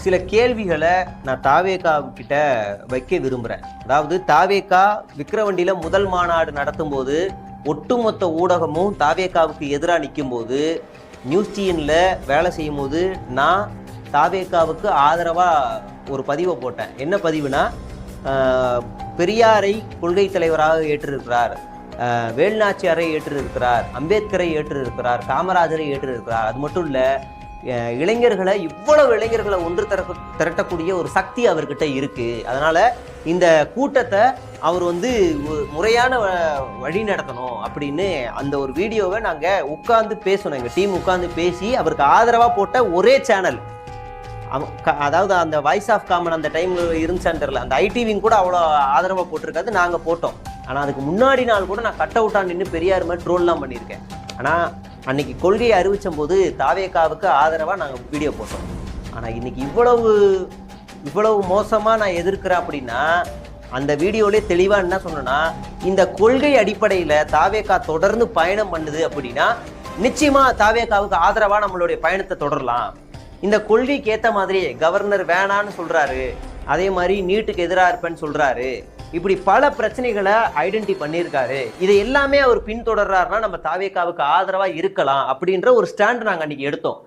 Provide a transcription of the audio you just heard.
சில கேள்விகளை நான் தாவேகா கிட்ட வைக்க விரும்புகிறேன் அதாவது தாவேகா விக்ரவண்டியில் முதல் மாநாடு நடத்தும் போது ஒட்டுமொத்த ஊடகமும் தாவேகாவுக்கு எதிராக நிற்கும் போது நியூஸ் வேலை செய்யும் போது நான் தாவேகாவுக்கு ஆதரவாக ஒரு பதிவை போட்டேன். என்ன பதிவுனா பெரியாரை கொள்கை தலைவராக ஏற்றிருக்கிறார். ஆஹ், வேலுநாச்சியாரை ஏற்றிருக்கிறார். அம்பேத்கரை ஏற்றிருக்கிறார். காமராஜரை ஏற்றிருக்கிறார். அது மட்டும் இல்லை இளைஞர்களை இவ்வளவு இளைஞர்களை ஒன்று திரக்க திரட்டக்கூடிய ஒரு சக்தி அவர்கிட்ட இருக்கு. அதனால இந்த கூட்டத்தை அவர் வந்து முறையான வ- வழி நடத்தணும் அப்படின்னு அந்த ஒரு வீடியோவை நாங்கள் உட்கார்ந்து பேசணும். எங்கள் டீம் உட்கார்ந்து பேசி அவருக்கு ஆதரவாக போட்ட ஒரே சேனல். அதாவது அந்த வாய்ஸ் ஆஃப் காமன் அந்த டைம் இருந்துச்சான்னு தெரில அந்த ஐடிவிங் கூட அவ்வளோ ஆதரவாக போட்டிருக்காது நாங்கள் போட்டோம். ஆனால் அதுக்கு முன்னாடி நாள் கூட நான் கட் அவுட்டாக நின்று பெரியார் மாதிரி ட்ரோல்லாம் பண்ணியிருக்கேன். ஆனால் அன்னைக்கு கொள்கையை அறிவிச்ச போது தாவேகாவுக்கு ஆதரவாக நாங்கள் வீடியோ போட்டோம். ஆனால் இன்னைக்கு இவ்வளவு இவ்வளவு மோசமாக நான் எதிர்க்கிறேன் அப்படின்னா அந்த வீடியோலே தெளிவாக என்ன சொன்னேன்னா இந்த கொள்கை அடிப்படையில் தாவேகா தொடர்ந்து பயணம் பண்ணுது அப்படின்னா நிச்சயமாக தாவேகாவுக்கு ஆதரவாக நம்மளுடைய பயணத்தை தொடரலாம். இந்த கொள்கைக்கு ஏற்ற மாதிரி கவர்னர் வேணான்னு சொல்கிறாரு அதே மாதிரி நீட்டுக்கு எதிராக இருப்பேன்னு சொல்கிறாரு இப்படி பல பிரச்சனைகளை ஐடென்டி பண்ணியிருக்காரு. இதை எல்லாமே அவர் பின்தொடர்றாருன்னா நம்ம தாவேகாவுக்கு ஆதரவாக இருக்கலாம் அப்படின்ற ஒரு ஸ்டாண்ட் நாங்கள் அன்னைக்கு எடுத்தோம்.